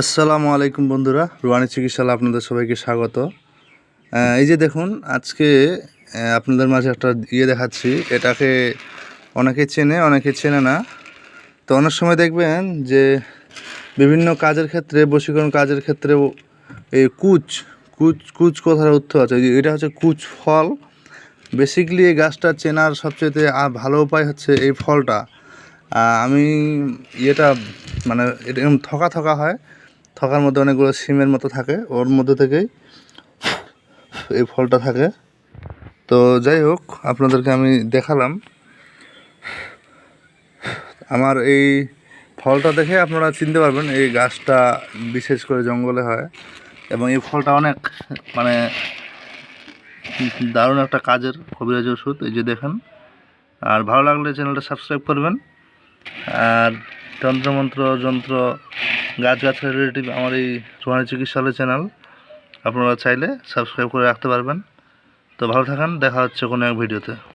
আসসালামু আলাইকুম বন্ধুরা। রুয়ানি চিকিৎসালয় আপনাদের সবাইকে স্বাগত। এই যে দেখুন, আজকে আপনাদের মাঝে একটা ইয়ে দেখাচ্ছি। এটাকে অনেকে চেনে অনেকে চেনে না। তো অনেক সময় দেখবেন যে, বিভিন্ন কাজের ক্ষেত্রে, বশীকরণ কাজের ক্ষেত্রেও এই কুচ কুচ কুচ কথার অর্থ আছে। এটা হচ্ছে কুচ ফল। বেসিক্যালি এই গাছটা চেনার সবচেয়ে ভালো উপায় হচ্ছে এই ফলটা। আমি ইয়েটা মানে এরকম থকা থকা হয়। থকার মধ্যে অনেকগুলো সিমের মতো থাকে। ওর মধ্যে থেকেই এই ফলটা থাকে। তো যাই হোক, আপনাদেরকে আমি দেখালাম। আমার এই ফলটা দেখে আপনারা চিনতে পারবেন, এই গাছটা বিশেষ করে জঙ্গলে হয় এবং এই ফলটা অনেক মানে দারুণ একটা কাজের কবিরাজ ওষুধ, এই যে দেখেন। আর ভালো লাগলে চ্যানেলটা সাবস্ক্রাইব করবেন। আর তন্ত্রমন্ত্র যন্ত্র গাছ গাছের রিলেটিভ আমার এই রোহানি চিকিৎসালয় চ্যানেল আপনারা চাইলে সাবস্ক্রাইব করে রাখতে পারবেন। তো ভালো থাকেন, দেখা হচ্ছে কোনো এক ভিডিওতে